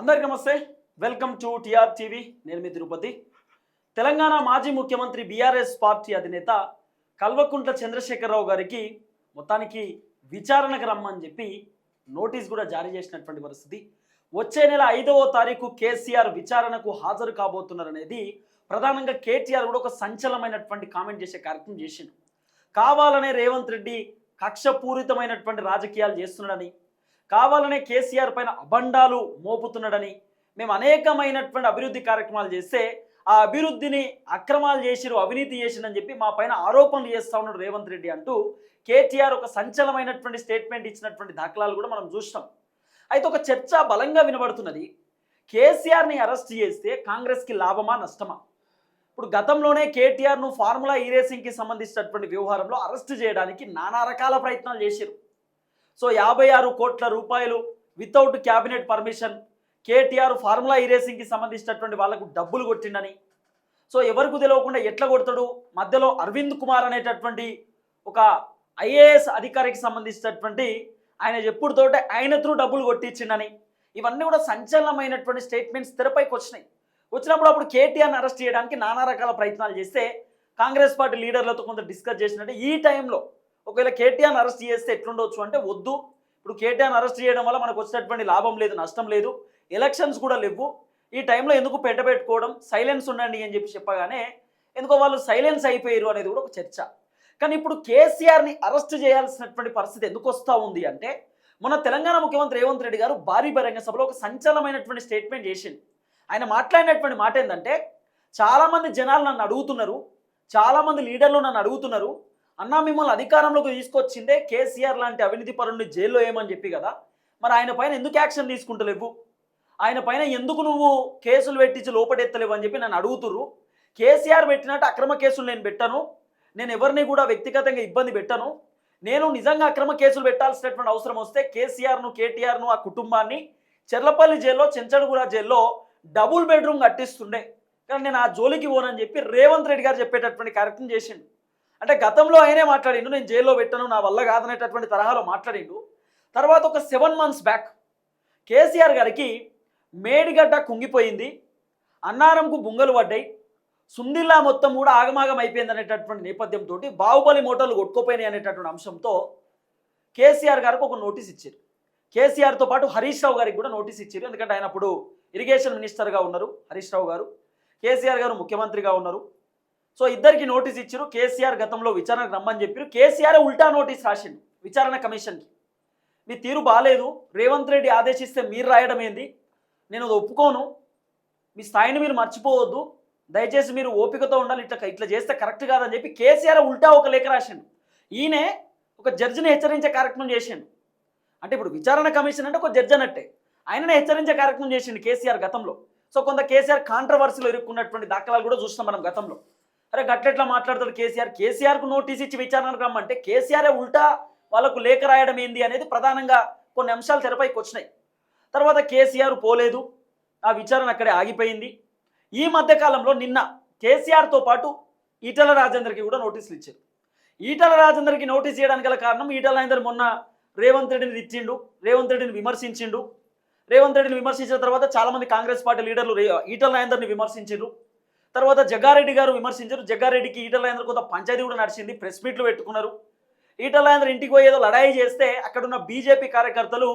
అందరికీ నమస్తే. Welcome to TR TV నేను మీ తిరుపతి. తెలంగాణ మాజీ ముఖ్యమంత్రి బీఆర్ఎస్ పార్టీ అధినేత కల్వకుంట్ల చంద్రశేఖరరావు గారికి మొత్తానికి విచారణకు రమ్మని చెప్పి నోటీస్ కూడా జారీ చేసినటువంటి పరిస్థితి. వచ్చే నెల ఐదవ తారీఖు కేసీఆర్ విచారణకు హాజరు కాబోతున్నారనేది ప్రధానంగా కేటీఆర్ కూడా ఒక సంచలనమైనటువంటి కామెంట్ చేసే కార్యక్రమం చేసిండు. కావాలనే రేవంత్ రెడ్డి కక్షపూరితమైనటువంటి రాజకీయాలు చేస్తున్నాడని కావాలనే కేసీఆర్ పైన అబండాలు మోపుతున్నాడని మేము అనేకమైనటువంటి అభివృద్ధి కార్యక్రమాలు చేస్తే ఆ అభివృద్ధిని అక్రమాలు చేసిరు అవినీతి చేసిరని చెప్పి మా పైన ఆరోపణలు చేస్తా ఉన్నాడు రేవంత్ రెడ్డి అంటూ కేటీఆర్ ఒక సంచలమైనటువంటి స్టేట్మెంట్ ఇచ్చినటువంటి దాఖలాలు కూడా మనం చూస్తాం అయితే ఒక చర్చ బలంగా వినబడుతున్నది కేసీఆర్ని అరెస్ట్ చేస్తే కాంగ్రెస్కి లాభమా నష్టమా? ఇప్పుడు గతంలోనే కేటీఆర్ను ఫార్ములా ఈ రేసింగ్కి సంబంధించినటువంటి వ్యవహారంలో అరెస్ట్ చేయడానికి నానా రకాల ప్రయత్నాలు చేశారు సో యాభై ఆరు కోట్ల రూపాయలు without cabinet permission KTR Formula E రేసింగ్కి సంబంధించినటువంటి వాళ్ళకు డబ్బులు కొట్టిండని. సో ఎవరికి తెలియకుండా ఎట్లా కొడతాడు? మధ్యలో అరవింద్ కుమార్ అనేటటువంటి ఒక ఐఏఎస్ అధికారికి సంబంధించినటువంటి ఆయన ఎప్పుడుతోటే ఆయన త్రూ డబ్బులు కొట్టించిండని. ఇవన్నీ కూడా సంచలనమైనటువంటి స్టేట్మెంట్స్ తెరపైకి వచ్చినాయి. వచ్చినప్పుడు అప్పుడు కేటీఆర్ని అరెస్ట్ చేయడానికి నానా రకాల ప్రయత్నాలు చేస్తే కాంగ్రెస్ పార్టీ లీడర్లతో కొంత డిస్కస్ చేసినట్టు ఈ టైంలో ఒకవేళ కేటీఆర్ని అరెస్ట్ చేస్తే ఎట్లుండొచ్చు అంటే వద్దు. ఇప్పుడు కేటీఆర్ని అరెస్ట్ చేయడం వల్ల మనకు వచ్చినటువంటి లాభం లేదు నష్టం లేదు. ఎలక్షన్స్ కూడా లేవు. ఈ టైంలో ఎందుకు పెట్టబెట్టుకోవడం సైలెన్స్ ఉండండి అని చెప్పి చెప్పగానే ఎందుకో వాళ్ళు సైలెన్స్ అయిపోయారు అనేది కూడా ఒక చర్చ. కానీ ఇప్పుడు కేసీఆర్ని అరెస్ట్ చేయాల్సినటువంటి పరిస్థితి ఎందుకు వస్తూ ఉంది అంటే మన తెలంగాణ ముఖ్యమంత్రి రేవంత్ రెడ్డి గారు భారీ బహిరంగ సభలో ఒక సంచలనమైనటువంటి స్టేట్మెంట్ చేసింది ఆయన మాట్లాడినటువంటి మాట ఏంటంటే చాలామంది జనాలు నన్ను అడుగుతున్నారు చాలామంది లీడర్లు నన్ను అడుగుతున్నారు అన్నా మిమ్మల్ని అధికారంలోకి తీసుకొచ్చిందే కేసీఆర్ లాంటి అవినీతి పరుణ్ణి జైల్లో ఏమని చెప్పి కదా? మరి ఆయన పైన ఎందుకు యాక్షన్ తీసుకుంటలేవు? ఆయన పైన ఎందుకు నువ్వు కేసులు పెట్టించి లోపడెత్తలేవు అని చెప్పి నన్ను అడుగుతుర్రు? కేసీఆర్ పెట్టినట్టు అక్రమ కేసులు నేను పెట్టను. నేను ఎవరిని కూడా వ్యక్తిగతంగా ఇబ్బంది పెట్టను. నేను నిజంగా అక్రమ కేసులు పెట్టాల్సినటువంటి అవసరం వస్తే కేసీఆర్ను కేటీఆర్ను ఆ కుటుంబాన్ని చెర్లపల్లి జైల్లో చెంచడుగుర జైల్లో డబుల్ బెడ్రూమ్ కట్టిస్తుండే. కానీ నేను ఆ జోలికి పోనని చెప్పి రేవంత్ రెడ్డి గారు చెప్పేటటువంటి కార్యక్రమం చేసిండు. అంటే గతంలో ఆయనే మాట్లాడిండు నేను జైల్లో పెట్టను నా వల్ల కాదనేటటువంటి తరహాలో మాట్లాడిండు. తర్వాత ఒక సెవెన్ మంత్స్ బ్యాక్ కేసీఆర్ గారికి మేడిగడ్డ కుంగిపోయింది అన్నారంకు బుంగలు పడ్డాయి సుందిల్లా మొత్తం కూడా ఆగమాగం అయిపోయింది అనేటటువంటి నేపథ్యంతో బాహుబలి మోటార్లు కొట్టుకోపోయినాయి అనేటటువంటి అంశంతో కేసీఆర్ గారికి ఒక నోటీస్ ఇచ్చారు. కేసీఆర్తో పాటు హరీష్ రావు గారికి కూడా నోటీస్ ఇచ్చారు. ఎందుకంటే ఆయన అప్పుడు ఇరిగేషన్ మినిస్టర్గా ఉన్నారు హరీష్ రావు గారు కేసీఆర్ గారు ముఖ్యమంత్రిగా ఉన్నారు. సో ఇద్దరికి నోటీస్ ఇచ్చారు కేసీఆర్ గతంలో విచారణకు రమ్మని చెప్పారు. కేసీఆర్ ఉల్టా నోటీస్ రాసిండు విచారణ కమిషన్కి. మీ తీరు బాగాలేదు రేవంత్ రెడ్డి ఆదేశిస్తే మీరు రాయడం ఏంది? నేను అది ఒప్పుకోను. మీ స్థాయిని మీరు మర్చిపోవద్దు. దయచేసి మీరు ఓపికతో ఉండాలి ఇట్లా ఇట్లా చేస్తే కరెక్ట్ కాదని చెప్పి కేసీఆర్ ఉల్టా ఒక లేఖ రాసిండు. ఈయనే ఒక జడ్జిని హెచ్చరించే కార్యక్రమం చేసిండు. అంటే ఇప్పుడు విచారణ కమిషన్ అంటే ఒక జడ్జి అన్నట్టే. ఆయననే హెచ్చరించే కార్యక్రమం చేసిండు కేసీఆర్ గతంలో. సో కొంత కేసీఆర్ కాంట్రవర్సీలో ఇరుక్కున్నటువంటి దాఖలాలు కూడా చూస్తున్నాం మనం గతంలో. అరే గట్లెట్లా మాట్లాడతాడు కేసీఆర్? కేసీఆర్కు నోటీస్ ఇచ్చి విచారణకు రమ్మంటే కేసీఆరే ఉల్టా వాళ్ళకు లేఖ రాయడం ఏంది అనేది ప్రధానంగా కొన్ని అంశాలు తెరపైకి వచ్చినాయి. తర్వాత కేసీఆర్ పోలేదు. ఆ విచారణ అక్కడే ఆగిపోయింది. ఈ మధ్యకాలంలో నిన్న కేసీఆర్తో పాటు ఈటల రాజేందర్కి కూడా నోటీసులు ఇచ్చారు. ఈటల రాజేందర్కి నోటీస్ చేయడానికి గల కారణం ఈటల రాజేందర్ మొన్న రేవంత్ రెడ్డిని తిట్టిండు రేవంత్ రెడ్డిని విమర్శించిండు. రేవంత్ రెడ్డిని విమర్శించిన తర్వాత చాలామంది కాంగ్రెస్ పార్టీ లీడర్లు రే- ఈటల రాజేందర్ని విమర్శించారు తర్వాత జగ్గారెడ్డి గారు విమర్శించారు. జగ్గారెడ్డికి ఈటల కొంత పంచాయతీ కూడా నడిచింది. ప్రెస్ మీట్లు పెట్టుకున్నారు. ఈటల ఇంటికి పోయి ఏదో లడాయి చేస్తే అక్కడున్న బీజేపీ కార్యకర్తలు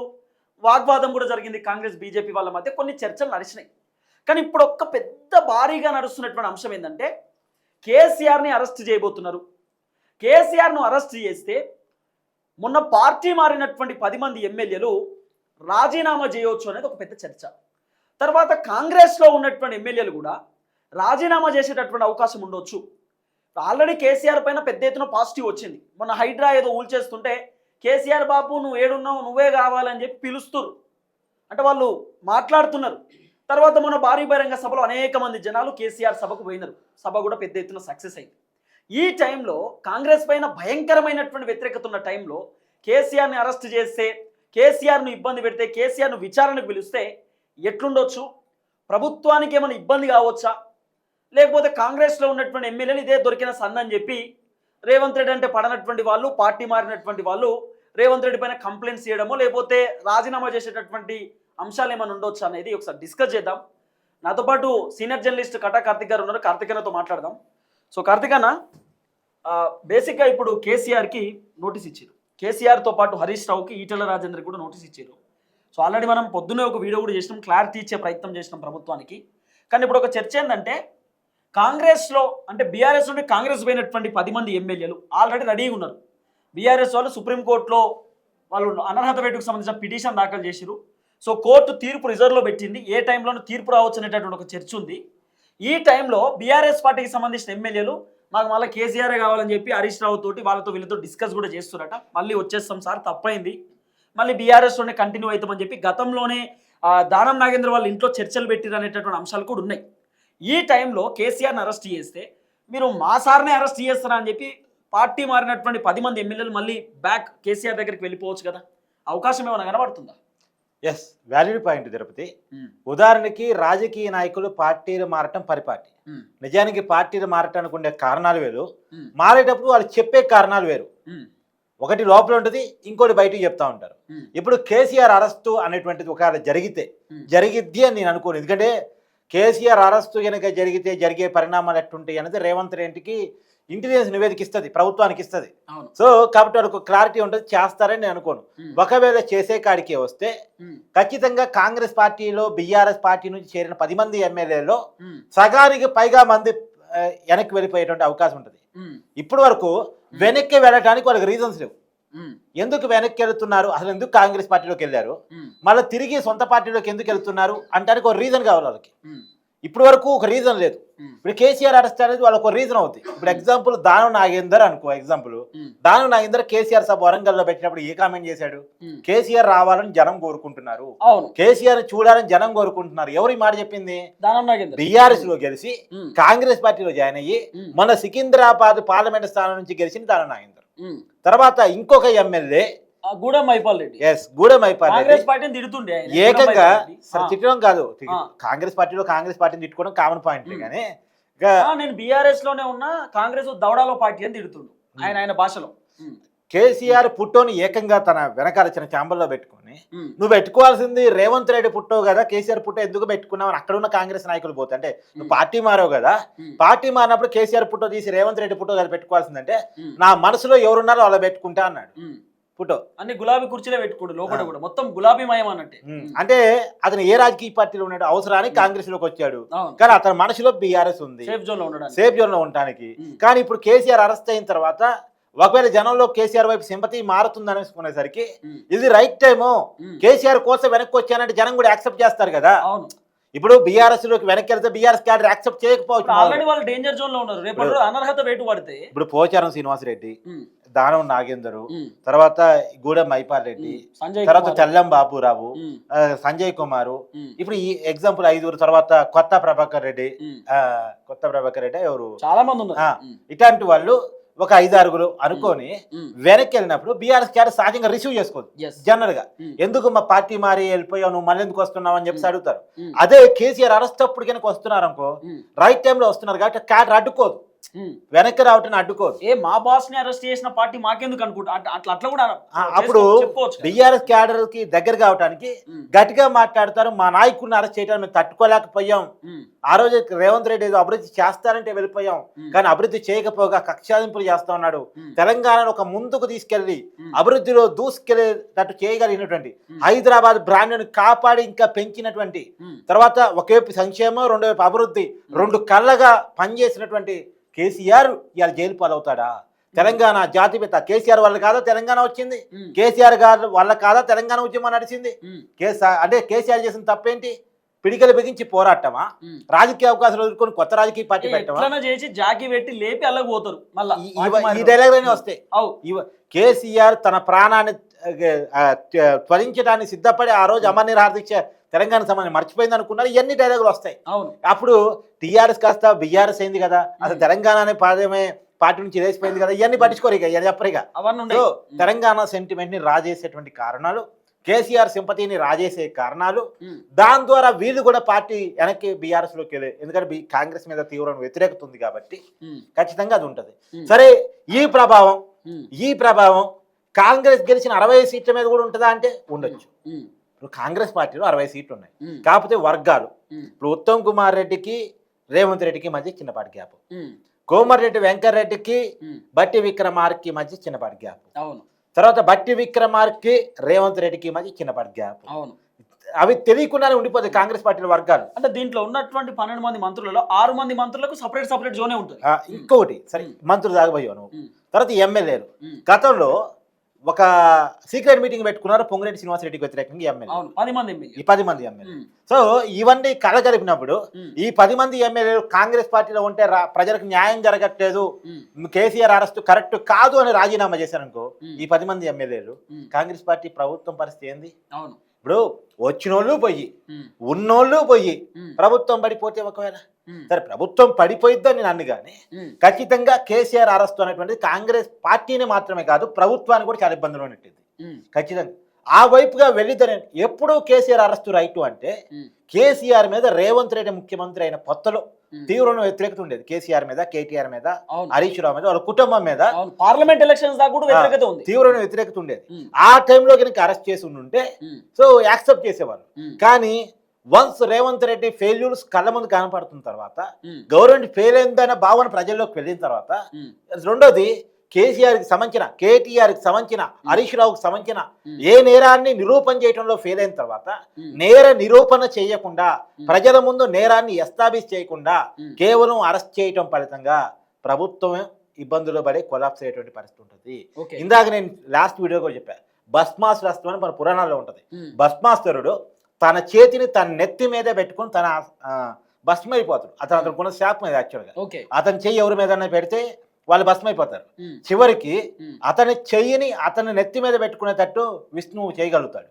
వాగ్వాదం కూడా జరిగింది. కాంగ్రెస్ బీజేపీ వాళ్ళ మధ్య కొన్ని చర్చలు నడిచినాయి. కానీ ఇప్పుడు ఒక్క పెద్ద భారీగా నడుస్తున్నటువంటి అంశం ఏంటంటే కేసీఆర్ని అరెస్ట్ చేయబోతున్నారు. కేసీఆర్ను అరెస్ట్ చేస్తే మొన్న పార్టీ మారినటువంటి పది మంది ఎమ్మెల్యేలు రాజీనామా చేయవచ్చు అనేది ఒక పెద్ద చర్చ. తర్వాత కాంగ్రెస్లో ఉన్నటువంటి ఎమ్మెల్యేలు కూడా రాజీనామా చేసేటటువంటి అవకాశం ఉండొచ్చు. ఆల్రెడీ కేసీఆర్ పైన పెద్ద ఎత్తున పాజిటివ్ వచ్చింది. మొన్న హైడ్రా ఏదో ఊల్చేస్తుంటే కేసీఆర్ బాబు నువ్వు ఏడున్నావు నువ్వే కావాలని చెప్పి పిలుస్తురు అంటే వాళ్ళు మాట్లాడుతున్నారు. తర్వాత మన భారీ బహిరంగ సభలో అనేక మంది జనాలు కేసీఆర్ సభకు పోయినారు. సభ కూడా పెద్ద ఎత్తున సక్సెస్ అయింది. ఈ టైంలో కాంగ్రెస్ పైన భయంకరమైనటువంటి వ్యతిరేకత ఉన్న టైంలో కేసీఆర్ని అరెస్ట్ చేస్తే కేసీఆర్ను ఇబ్బంది పెడితే కేసీఆర్ను విచారణకు పిలిస్తే ఎట్లుండొచ్చు? ప్రభుత్వానికి ఏమైనా ఇబ్బంది కావచ్చా? లేకపోతే కాంగ్రెస్లో ఉన్నటువంటి ఎమ్మెల్యేలు ఇదే దొరికిన సన్ అని చెప్పి రేవంత్ రెడ్డి అంటే పడనటువంటి వాళ్ళు పార్టీ మారినటువంటి వాళ్ళు రేవంత్ రెడ్డి పైన కంప్లైంట్స్ చేయడమో లేకపోతే రాజీనామా చేసేటటువంటి అంశాలు ఏమైనా ఉండొచ్చు అనేది ఒకసారి డిస్కస్ చేద్దాం. నాతో పాటు సీనియర్ జర్నలిస్ట్ కటా కార్తిక్ గారు ఉన్నారు. కార్తిక్ అన్నతో మాట్లాడదాం. సో కార్తిక్ అన్న బేసిక్గా ఇప్పుడు కేసీఆర్కి నోటీస్ ఇచ్చారు. కేసీఆర్తో పాటు హరీష్ రావుకి ఈటల రాజేందర్ కూడా నోటీస్ ఇచ్చారు. సో ఆల్రెడీ మనం పొద్దున్నే ఒక వీడియో కూడా చేసినాం. క్లారిటీ ఇచ్చే ప్రయత్నం చేసినాం ప్రభుత్వానికి. కానీ ఇప్పుడు ఒక చర్చ ఏంటంటే కాంగ్రెస్లో అంటే బీఆర్ఎస్ నుండి కాంగ్రెస్ పోయినటువంటి పది మంది ఎమ్మెల్యేలు ఆల్రెడీ రెడీగా ఉన్నారు. బీఆర్ఎస్ వాళ్ళు సుప్రీంకోర్టులో వాళ్ళు అనర్హత వేటుకు సంబంధించిన పిటిషన్ దాఖలు చేసిరు సో కోర్టు తీర్పు రిజర్వ్లో పెట్టింది. ఏ టైంలోనూ తీర్పు రావచ్చు అనేటటువంటి ఒక చర్చ ఉంది. ఈ టైంలో బీఆర్ఎస్ పార్టీకి సంబంధించిన ఎమ్మెల్యేలు మాకు మళ్ళీ కేసీఆర్ కావాలని చెప్పి హరీష్ రావు తోటి వాళ్ళతో వీళ్ళతో డిస్కస్ కూడా చేస్తున్నారట. మళ్ళీ వచ్చేస్తాం సార్ తప్పైంది. మళ్ళీ బీఆర్ఎస్లోనే కంటిన్యూ అవుతామని చెప్పి గతంలోనే దానం నాగేంద్ర వాళ్ళ ఇంట్లో చర్చలు పెట్టిరు అనేటటువంటి అంశాలు కూడా ఉన్నాయి. ఈ టైంలో కేసీఆర్ని అరెస్ట్ చేస్తే మీరు మా సార్నే అరెస్ట్ చేస్తారా అని చెప్పి పార్టీ మారినటువంటి పది మంది ఎమ్మెల్యేలు మళ్ళీ బ్యాక్ కేసీఆర్ దగ్గరికి వెళ్ళిపోవచ్చు కదా. అవకాశం ఏమైనా కనబడుతుందా? Yes valid point Tirupati. ఉదాహరణకి రాజకీయ నాయకులు పార్టీలు మారటం పరిపాటి. నిజానికి పార్టీలు మారటానికి ఉండే కారణాలు వేరు. మారేటప్పుడు వాళ్ళు చెప్పే కారణాలు వేరు. ఒకటి లోపల ఉంటుంది ఇంకోటి బయటికి చెప్తా ఉంటారు. ఇప్పుడు కేసీఆర్ అరెస్టు అనేటువంటిది ఒకవేళ జరిగితే జరిగిద్ది అని నేను అనుకోను. ఎందుకంటే కేసీఆర్ అరెస్టు కనుక జరిగితే జరిగే పరిణామాలు ఎట్టుంటాయి అనేది రేవంత్ రెడ్డికి ఇంటెలిజెన్స్ నివేదిక ఇస్తుంది ప్రభుత్వానికి ఇస్తుంది సో కాబట్టి వాళ్ళకు క్లారిటీ ఉంటుంది చేస్తారని నేను అనుకోను. ఒకవేళ చేసే కాడికి వస్తే ఖచ్చితంగా కాంగ్రెస్ పార్టీలో బీఆర్ఎస్ పార్టీ నుంచి చేరిన పది మంది ఎమ్మెల్యేలో సగానికి పైగా మంది వెనక్కి వెళ్ళిపోయేటువంటి అవకాశం ఉంటుంది. ఇప్పటి వరకు వెనక్కి వెళ్ళడానికి వాళ్ళకి రీజన్స్ లేవు. ఎందుకు వెనక్కి వెళ్తున్నారు? అసలు ఎందుకు కాంగ్రెస్ పార్టీలోకి వెళ్ళారు? మళ్ళీ తిరిగి సొంత పార్టీలోకి ఎందుకు వెళ్తున్నారు? అంటానికి ఒక రీజన్ కావాలి వాళ్ళకి. ఇప్పటి వరకు ఒక రీజన్ లేదు. ఇప్పుడు కేసీఆర్ అరెస్ట్ అనేది వాళ్ళకి ఒక రీజన్ అవుతుంది ఇప్పుడు ఎగ్జాంపుల్ దానం నాగేందర్ అనుకో ఎగ్జాంపుల్ దానం నాగేందర్ కేసీఆర్ సభ వరంగల్లో పెట్టినప్పుడు ఏ కామెంట్ చేశాడు? కేసీఆర్ రావాలని జనం కోరుకుంటున్నారు. కేసీఆర్ చూడాలని జనం కోరుకుంటున్నారు. ఎవరు మాట చెప్పింది? బీఆర్ఎస్లో గెలిచి. కాంగ్రెస్ పార్టీలో జాయిన్ అయ్యి. మన సికింద్రాబాద్ పార్లమెంట్ స్థానం నుంచి గెలిచిన దానం నాగేందర్. తర్వాత ఇంకొక ఎమ్మెల్యే గూడెం మైపాల్ రెడ్డి ఎస్ గూడెం కాంగ్రెస్ పార్టీని తిడుతుండే ఏకంగా. సరే. తిట్టడం కాదు. కాంగ్రెస్ పార్టీలో కాంగ్రెస్ పార్టీని తిట్టుకోవడం కామన్ పాయింట్. కానీ నేను బీఆర్ఎస్లోనే ఉన్నా కాంగ్రెస్ దవడాలో పార్టీ అని తిడుతుండు ఆయన ఆయన భాషలో. కేసీఆర్ పుట్టోని ఏకంగా తన వెనకాల చిన్న ఛాంబర్లో పెట్టుకొని. నువ్వు పెట్టుకోవాల్సింది రేవంత్ రెడ్డి పుట్టో కదా కేసీఆర్ పుట్టో ఎందుకు పెట్టుకున్నావు అని అక్కడ ఉన్న కాంగ్రెస్ నాయకులు పోతే అంటే నువ్వు పార్టీ మారావు కదా. పార్టీ మారినప్పుడు కేసీఆర్ పుట్టో తీసి రేవంత్ రెడ్డి పుట్టో కదా పెట్టుకోవాల్సిందంటే. నా మనసులో ఎవరున్నారో అలా పెట్టుకుంటా అన్నాడు. పుట్టో అన్ని గులాబీ కుర్చీలే పెట్టుకోడు లోపల. కూడా మొత్తం గులాబీ మయం అన్నట్టే. అంటే అతను ఏ రాజకీయ పార్టీలో ఉన్నాడు అవసరానికి కాంగ్రెస్లోకి వచ్చాడు కానీ అతని మనసులో బీఆర్ఎస్ ఉంది సేఫ్ జోన్లో ఉండడానికి సేఫ్ జోన్లో ఉండడానికి. కానీ ఇప్పుడు కేసీఆర్ అరెస్ట్ అయిన తర్వాత ఒకవేళ జనంలో కేసీఆర్ వైపు సింపతి మారుతుంది అనుకునేసరికి ఉమ్. ఇది రైట్ టైము. కేసీఆర్ కోసం వెనక్కి వచ్చానంటే జనం కూడా యాక్సెప్ట్ చేస్తారు కదా ఇప్పుడు బీఆర్ఎస్లోకి వెనక్కి వెళ్తే బీఆర్ఎస్ క్యాడర్ యాక్సెప్ట్ చేయకపోవచ్చు ఆల్రెడీ వాళ్ళు డేంజర్ జోన్లో ఉన్నారు రేపటి రోజు అనర్హత వేటు పడితే ఇప్పుడు పోచారం శ్రీనివాసరెడ్డి. దానం నాగేందరు. తర్వాత గూడెం మైపాల్ రెడ్డి తర్వాత. తెల్లం బాబురావు సంజయ్ కుమారు. ఇప్పుడు ఈ ఎగ్జాంపుల్ ఐదుగురు తర్వాత కొత్త ప్రభాకర్ రెడ్డి కొత్త ప్రభాకర్ రెడ్డి ఎవరు చాలా మంది. ఇట్లాంటి వాళ్ళు ఒక ఐదారుగురు అనుకొని ఉమ్. వెనక్కి వెళ్ళినప్పుడు బీఆర్ఎస్ క్యాడర్ సహజంగా రిసీవ్ చేసుకోదు. జనరల్గా. ఎందుకు మా పార్టీ మారి వెళ్ళిపోయావు నువ్వు మళ్ళీ ఎందుకు వస్తున్నావు అని చెప్పి ఉమ్. అడుగుతారు. అదే కేసీఆర్ అరెస్ట్ అప్పుడు కనుక వస్తున్నారు అనుకో. రైట్ టైంలో వస్తున్నారు కాబట్టి క్యాడర్ అడ్డుకోదు. వెనక్కి రావటం అడ్డుకోదు ఏ మా బాస్ని అరెస్ట్ చేసిన పార్టీ మాకెందుకు అనుకుంటా అట్లా అట్లా కూడా అప్పుడు. బీఆర్ఎస్ క్యాడర్కి దగ్గర కావడానికి ఉమ్. గట్టిగా మాట్లాడతారు మా నాయకుడిని అరెస్ట్ చేయడానికి మేము తట్టుకోలేకపోయాం. ఆ రోజు రేవంత్ రెడ్డి ఏదో అభివృద్ధి చేస్తారంటే వెళ్ళిపోయాం. కానీ అభివృద్ధి చేయకపోగా కక్షాదింపులు చేస్తా ఉన్నాడు. తెలంగాణను ఒక ముందుకు తీసుకెళ్ళి. అభివృద్ధిలో దూసుకెళ్ళేటట్టు చేయగలిగినటువంటి. హైదరాబాద్ బ్రాండ్ను కాపాడి ఇంకా పెంచినటువంటి. తర్వాత ఒకవైపు సంక్షేమం రెండో వైపు అభివృద్ధి రెండు కళ్ళగా పనిచేసినటువంటి కేసీఆర్ ఇవాళ జైలు పాలవుతాడా? తెలంగాణ జాతిపిత కేసీఆర్ వల్ల కాదా తెలంగాణ వచ్చింది. కేసీఆర్ గారి వల్ల కాదా తెలంగాణ ఉద్యమం నడిచింది. కేసీఆర్ అంటే కేసీఆర్ చేసిన తప్పేంటి? పిడికలు బిగించి పోరాటమా. రాజకీయ అవకాశాలు వదులుకొని కొత్త రాజకీయ పార్టీ పెట్టమా చేసి జాకి పెట్టి లేపి అల్లకి పోతారు. మళ్ళా ఈ- డైలాగ్లోనే వస్తాయి కేసీఆర్ తన ప్రాణాన్ని త్వరించడానికి సిద్ధపడి ఆ రోజు అమర్ నిరాహార దీక్ష తెలంగాణ సమాజం మర్చిపోయింది అనుకున్నారు ఇవన్నీ డైలాగులు వస్తాయి అవును అప్పుడు టీఆర్ఎస్ కాస్త బీఆర్ఎస్ అయింది కదా అసలు తెలంగాణ అనే పాదమే పార్టీ నుంచి లేచిపోయింది కదా ఇవన్నీ పట్టించుకోరు ఇక చెప్పరు ఇక తెలంగాణ సెంటిమెంట్ని రాజేసేటువంటి కారణాలు కేసీఆర్ సింపతిని రాజేసే కారణాలు. దాని ద్వారా వీళ్ళు కూడా పార్టీ వెనక్కి బీఆర్ఎస్లోకి ఎందుకంటే కాంగ్రెస్ మీద తీవ్రమైన వ్యతిరేకత ఉంది కాబట్టి. ఖచ్చితంగా అది ఉంటుంది. సరే ఈ ప్రభావం. ఈ ప్రభావం కాంగ్రెస్ గెలిచిన అరవై సీట్ల మీద కూడా ఉంటుందా అంటే ఉండొచ్చు. ఇప్పుడు కాంగ్రెస్ పార్టీలో అరవై సీట్లు ఉన్నాయి కాకపోతే వర్గాలు. ఇప్పుడు ఉత్తమ్ కుమార్ రెడ్డికి రేవంత్ రెడ్డికి మధ్య చిన్నపాటి గ్యాప్. వెంకటరెడ్డికి ఉమ్, బట్టి విక్రమార్కి మధ్య చిన్నపాటి గ్యాప్. అవును. తర్వాత బట్టి విక్రమార్కి రేవంత్ రెడ్డికి మధ్య చిన్నపాటి గ్యాప్. అవును. అవి తెలియకుండానే ఉండిపోతాయి కాంగ్రెస్ పార్టీల వర్గాలు. అంటే దీంట్లో ఉన్నటువంటి పన్నెండు మంది మంత్రులలో ఆరు మంది మంత్రులకు సపరేట్ సపరేట్ జోనే ఉంటుంది. ఇంకొకటి సరే. మంత్రులు దాగబోయావు నువ్వు తర్వాత ఎమ్మెల్యేలు. గతంలో ఒక సీక్రెట్ మీటింగ్ పెట్టుకున్నారు పొంగిరెడ్డి శ్రీనివాసరెడ్డికి వ్యతిరేకంగా ఎమ్మెల్యే. పది మంది ఈ ఎమ్మెల్యే పది మంది ఎమ్మెల్యే. సో ఇవన్నీ కలగలిపినప్పుడు ఈ పది మంది ఎమ్మెల్యేలు కాంగ్రెస్ పార్టీలో ఉంటే ప్రజలకు న్యాయం జరగట్లేదు. కేసీఆర్ అరెస్ట్ కరెక్ట్ కాదు అని రాజీనామా చేశారనుకో ఈ పది మంది ఎమ్మెల్యేలు కాంగ్రెస్ పార్టీ ప్రభుత్వం పరిస్థితి ఏంది? అవును. ఇప్పుడు వచ్చినోళ్ళు పోయి ఉన్నోళ్ళు పోయి ప్రభుత్వం పడిపోతే ఒకవేళ? సరే ప్రభుత్వం పడిపోయిద్దని నేను అన్ను కానీ ఖచ్చితంగా కేసీఆర్ అరెస్ట్ అనేటువంటిది కాంగ్రెస్ పార్టీని మాత్రమే కాదు ప్రభుత్వాన్ని కూడా చాలా ఇబ్బందులు ఉన్నట్టుంది. ఖచ్చితంగా. ఆ వైపుగా వెళ్ళిద్దనే ఎప్పుడూ కేసీఆర్ అరెస్ట్ రైట్ అంటే కేసీఆర్ మీద రేవంత్ రెడ్డి ముఖ్యమంత్రి అయిన కొత్తలో. తీవ్రమైన వ్యతిరేకత ఉండేది. కేసీఆర్ మీద కేటీఆర్ మీద హరీష్ రావు మీద వాళ్ళ కుటుంబం మీద పార్లమెంట్ ఎలక్షన్స్ దాకా కూడా వ్యతిరేకత ఉంది. తీవ్రమైన వ్యతిరేకత ఉండేది. ఆ టైంలో కనుక అరెస్ట్ చేసి ఉంటే సో యాక్సెప్ట్ చేసేవాళ్ళు. ఉమ్, కానీ వన్స్ రేవంత్ రెడ్డి ఫెయిల్యూర్స్ కళ్ళ ముందు కనపడుతున్న తర్వాత గవర్నమెంట్ ఫెయిల్ అయిందన్న భావన ప్రజల్లోకి వెళ్ళిన తర్వాత రెండోది కేసీఆర్కి సంబంధించిన కేటీఆర్కి సంబంధించిన హరీష్ రావుకి సంబంధించిన ఏ నేరాన్ని నిరూపణ చేయడంలో ఫెయిల్ అయిన తర్వాత నేర నిరూపణ చేయకుండా. ప్రజల ముందు నేరాన్ని ఎస్టాబ్లిష్ చేయకుండా కేవలం అరెస్ట్ చేయటం ఫలితంగా ప్రభుత్వం ఇబ్బందులు పడి కొలాప్స్ అయ్యేటువంటి పరిస్థితి ఉంటుంది. ఇందాక నేను లాస్ట్ వీడియో కూడా చెప్పాను భస్మాసురస్తం అని మన పురాణాల్లో ఉంటుంది. భస్మాసురుడు తన చేతిని తన నెత్తి మీదే పెట్టుకొని తన భస్మైపోతాడు అతను అతనుకున్న శాపం ఇది యాక్చువల్గా అతని చెయ్యి ఎవరి మీద పెడితే వాళ్ళు భస్మైపోతారు చివరికి అతని చెయ్యిని అతని నెత్తి మీద పెట్టుకునేటట్టు విష్ణువు చేయగలుగుతాడు.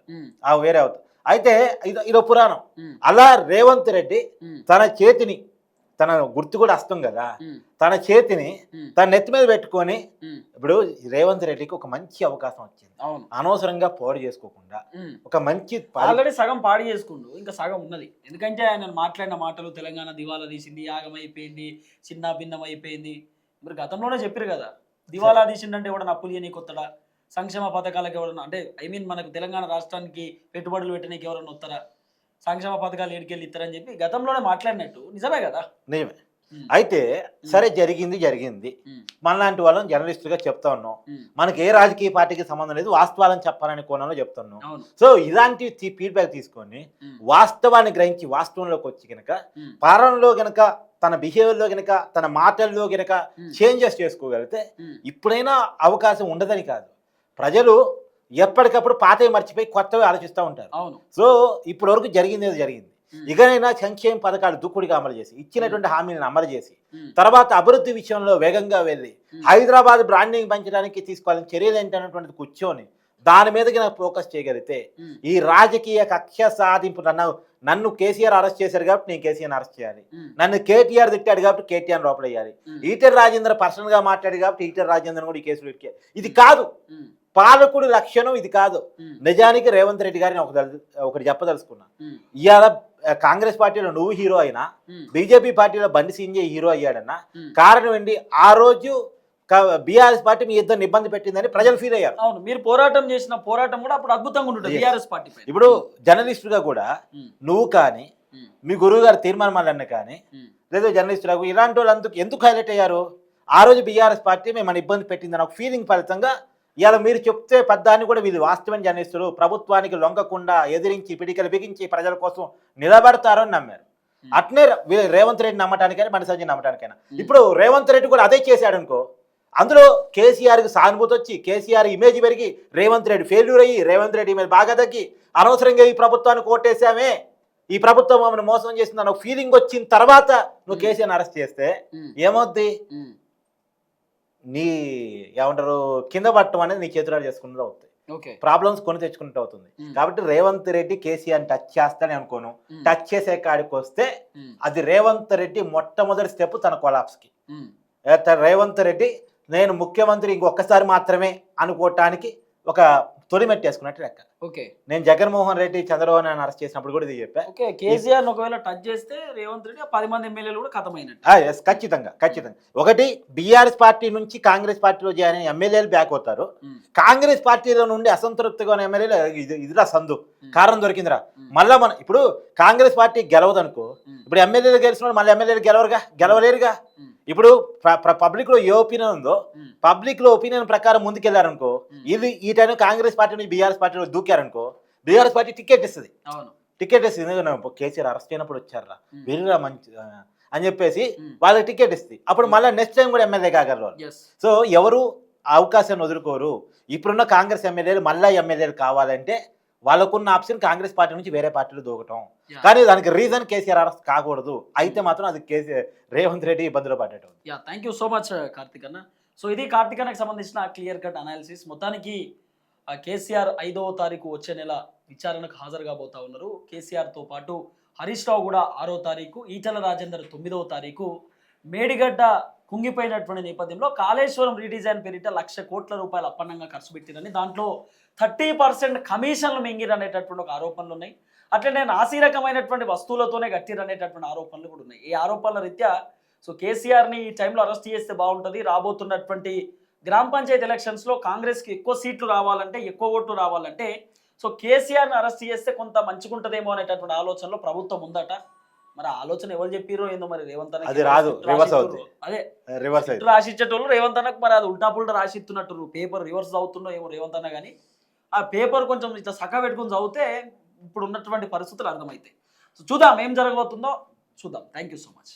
ఆ వేరే అవుతుంది అయితే ఇది ఇదో పురాణం. అలా రేవంత్ రెడ్డి తన చేతిని తన గుర్తు కూడా అస్తం కదా తన చేతిని తన నెత్తి మీద పెట్టుకొని ఇప్పుడు రేవంత్ రెడ్డికి ఒక మంచి అవకాశం వచ్చింది. అనవసరంగా పోడు చేసుకోకుండా. ఒక మంచి ఆల్రెడీ సగం పాడి చేసుకుండు ఇంకా సగం ఉన్నది. ఎందుకంటే ఆయన మాట్లాడిన మాటలు తెలంగాణ దివాలా తీసింది యాగం అయిపోయింది చిన్న భిన్నం అయిపోయింది. మరి గతంలోనే చెప్పారు కదా. దివాలా తీసిండంటే ఎవడన్నా అప్పులు చేయని కొత్తడా? సంక్షేమ పథకాలకు ఎవరన్నా అంటే ఐ మీన్ మనకు తెలంగాణ రాష్ట్రానికి పెట్టుబడులు పెట్టడానికి ఎవరన్నా వస్తారా? సంక్షేమ పథకాలు ఏడికెళ్ళి ఇస్తారని చెప్పి గతంలోనే మాట్లాడినట్టు. నిజమే కదా? నిజమే. అయితే సరే జరిగింది జరిగింది. మనలాంటి వాళ్ళం జర్నలిస్టులుగా చెప్తా ఉన్నాం. మనకి ఏ రాజకీయ పార్టీకి సంబంధం లేదు వాస్తవాలను చెప్పాలనే కోణంలో చెప్తున్నాం సో ఇలాంటి ఫీడ్బ్యాక్ తీసుకొని వాస్తవాన్ని గ్రహించి వాస్తవంలోకి వచ్చి కనుక పాలనలో గనక తన బిహేవియర్లో గనక తన మాటల్లో గనక చేంజెస్ చేసుకోగలిగితే ఇప్పుడైనా అవకాశం ఉండదని కాదు. ప్రజలు ఎప్పటికప్పుడు పాతవి మర్చిపోయి కొత్తవి ఆలోచిస్తూ ఉంటారు. సో ఇప్పటి వరకు జరిగింది జరిగింది. ఇకనైనా సంక్షేమ పథకాలు దూకుడిగా అమలు చేసి ఇచ్చినటువంటి హామీలను అమలు చేసి తర్వాత అభివృద్ధి విషయంలో వేగంగా వెళ్ళి హైదరాబాద్ బ్రాండింగ్ పెంచడానికి తీసుకోవాలని చర్యలు ఏంటనేటువంటిది కూర్చొని దాని మీదకి నాకు ఫోకస్ చేయగలిగితే ఈ రాజకీయ కక్ష సాధింపు నన్ను నన్ను కేసీఆర్ అరెస్ట్ చేశారు కాబట్టి నేను కేసీఆర్ అరెస్ట్ చేయాలి. నన్ను కేటీఆర్ తిట్టాడు కాబట్టి కేటీఆర్ లోపలేయాలి ఈటర్ రాజేంద్ర పర్సనల్గా మాట్లాడు కాబట్టి ఈటర్ రాజేంద్ర కూడా ఈ కేసులో ఇరికే ఇది కాదు. పాలకుడి లక్షణం ఇది కాదు. నిజానికి రేవంత్ రెడ్డి గారిని ఒక ఒకటి చెప్పదలుచుకున్నా. ఇవాళ కాంగ్రెస్ పార్టీలో నువ్వు హీరో అయినా బీజేపీ పార్టీలో బండి సింజే హీరో అయ్యాడన్నా. కారణం ఏంటి? ఆ రోజు బీఆర్ఎస్ పార్టీ మీ ఇద్దరిని ఇబ్బంది పెట్టిందని ప్రజలు ఫీల్ అయ్యారు. అవును మీరు పోరాటం చేసిన పోరాటం కూడా అప్పుడు అద్భుతంగా ఉంటుంది. బీఆర్ఎస్ పార్టీ. ఇప్పుడు జర్నలిస్టుగా కూడా ఉమ్, నువ్వు కానీ మీ గురువు గారు తీర్మానం కానీ లేదా జర్నలిస్టులకు ఇలాంటి వాళ్ళు ఎందుకు హైలైట్ అయ్యారు? ఆ రోజు బీఆర్ఎస్ పార్టీ మిమ్మల్ని ఇబ్బంది పెట్టిందని ఒక ఫీలింగ్ ఫలితంగా ఇవాళ మీరు చెప్తే పద్దాన్ని కూడా వీళ్ళు వాస్తవం జర్నలిస్టులు ప్రభుత్వానికి లొంగకుండా ఎదిరించి పిడికలు బిగించి ప్రజల కోసం నిలబడతారని నమ్మారు. అట్నే రేవంత్ రెడ్డి నమ్మటానికైనా సంజయ్ నమ్మటానికైనా. ఇప్పుడు రేవంత్ రెడ్డి కూడా అదే చేశాడు అనుకో అందులో కేసీఆర్కి సానుభూతి వచ్చి కేసీఆర్ ఇమేజ్ పెరిగి రేవంత్ రెడ్డి ఫెయిల్యూర్ అయ్యి రేవంత్ రెడ్డి మీద బాగా తగ్గి అనవసరంగా ఈ ప్రభుత్వాన్ని కోటేశామే ఈ ప్రభుత్వం మమ్మల్ని మోసం చేసిందని ఒక ఫీలింగ్ వచ్చిన తర్వాత నువ్వు. కేసీఆర్ అరెస్ట్ చేస్తే ఏమవుద్ది నీ ఏమంటారు కింద పట్టడం అనేది నీ చేతులు చేసుకున్నది అవుతుంది. ఓకే. ప్రాబ్లమ్స్ కొని తెచ్చుకున్నట్టు అవుతుంది. కాబట్టి రేవంత్ రెడ్డి కేసీఆర్ టచ్ చేస్తానే అనుకోను. టచ్ చేసే కాడికి వస్తే అది రేవంత్ రెడ్డి మొట్టమొదటి స్టెప్ తన కొలాప్స్కి ఉమ్, రేవంత్ రెడ్డి నేను ముఖ్యమంత్రి ఇంకొకసారి మాత్రమే అనుకోవటానికి ఒక తొలి మెట్టేసుకున్నట్టు లెక్క. ఓకే. నేను జగన్మోహన్ రెడ్డి చంద్రబాబు నాయుడు అరెస్ట్ చేసినప్పుడు కూడా ఇది చెప్పా. ఓకే కేసీఆర్ ఒకవేళ టచ్ చేస్తే రేవంత్ రెడ్డి పది మంది ఎమ్మెల్యేలు కూడా కథమైనట్టు. ఖచ్చితంగా ఖచ్చితంగా. ఒకటి బీఆర్ఎస్ పార్టీ నుంచి కాంగ్రెస్ పార్టీలో జాయిన్ అయిన ఎమ్మెల్యేలు బ్యాక్ అవుతారు. కాంగ్రెస్ పార్టీలో నుండి అసంతృప్తిగా ఉన్న ఎమ్మెల్యేలు ఇది ఇదిరా సందు. కారణం దొరికిందిరా. మళ్ళా మన ఇప్పుడు కాంగ్రెస్ పార్టీ గెలవదనుకో ఇప్పుడు ఎమ్మెల్యేలు గెలిచిన మళ్ళీ ఎమ్మెల్యేలు గెలవరుగా? గెలవలేరుగా? ఇప్పుడు పబ్లిక్లో ఏ ఒపీనియన్ ఉందో పబ్లిక్లో ఒపీనియన్ ప్రకారం ముందుకెళ్ళారనుకో ఉమ్. ఇది ఈ టైం కాంగ్రెస్ పార్టీ నుంచి బీఆర్ఎస్ పార్టీలో దూకారనుకో బీఆర్ఎస్ పార్టీ టికెట్ ఇస్తుంది. టికెట్ ఇస్తుంది. కేసీఆర్ అరెస్ట్ అయినప్పుడు వచ్చారా ఉమ్, వెళ్ళిరా మంచి అని చెప్పేసి వాళ్ళకి టికెట్ ఇస్తుంది. అప్పుడు మళ్ళీ నెక్స్ట్ టైం కూడా ఎమ్మెల్యే కాగలరు సో ఎవరు అవకాశాన్ని వదులుకోరు. ఇప్పుడున్న కాంగ్రెస్ ఎమ్మెల్యేలు మళ్ళా ఎమ్మెల్యేలు కావాలంటే వాళ్ళకున్న ఆప్షన్ కాంగ్రెస్ పార్టీ నుంచి వేరే పార్టీలు దూకటం. కానీ దానికి రీజన్ కేసీఆర్ అరెస్ట్ కాకూడదు. అయితే మాత్రం అది కేసీఆర్ రేవంత్ రెడ్డి ఇబ్బందులు పడ్డట్టు yeah thank you so much Karthik అన్న. సో ఇది కార్తిక్ అన్నకి సంబంధించిన క్లియర్ కట్ అనాలిసిస్ మొత్తానికి కేసీఆర్ ఐదవ తారీఖు వచ్చే నెల విచారణకు హాజరు కాబోతా ఉన్నారు. కేసీఆర్తో పాటు హరీష్ రావు కూడా ఆరో తారీఖు ఈటల రాజేందర్ తొమ్మిదవ తారీఖు. మేడిగడ్డ కుంగిపోయినటువంటి నేపథ్యంలో కాళేశ్వరం రీడిజైన్ పేరిట లక్ష కోట్ల రూపాయలు అప్పన్నంగా ఖర్చు పెట్టిరని దాంట్లో థర్టీ పర్సెంట్ కమిషన్లు మింగిరనేటటువంటి ఒక ఆరోపణలు ఉన్నాయి. అట్లనే నాసిరకమైనటువంటి వస్తువులతోనే కట్టిరనేటటువంటి ఆరోపణలు కూడా ఉన్నాయి. ఈ ఆరోపణల రీత్యా సో కేసీఆర్ని ఈ టైంలో అరెస్ట్ చేస్తే బాగుంటుంది. రాబోతున్నటువంటి గ్రామ పంచాయతీ ఎలక్షన్స్లో కాంగ్రెస్కి ఎక్కువ సీట్లు రావాలంటే ఎక్కువ ఓట్లు రావాలంటే సో కేసీఆర్ని అరెస్ట్ చేస్తే కొంత మంచిగుంటదేమో అనేటటువంటి ఆలోచనలో ప్రభుత్వం ఉందట. మరి ఆలోచన ఎవరు చెప్పిరో ఏందో మరి రేవంత్ అన్నకి అది రాదు. అవుద్ది. అదే రివర్స్ రాసిచ్చేటోళ్ళు రేవంత్ అన్నకు మరి అది ఉల్టా పుల్టా రాసిస్తున్నట్టు పేపర్ రివర్స్ చదువుతున్నో ఏమో రేవంత్ అన్న కానీ ఆ పేపర్ కొంచెం ఇట్లా సక్క పెట్టుకుని చదివితే ఇప్పుడు ఉన్నటువంటి పరిస్థితులు అర్థమవుతాయి. సో చూద్దాం ఏం జరగబోతుందో చూద్దాం. Thank you so much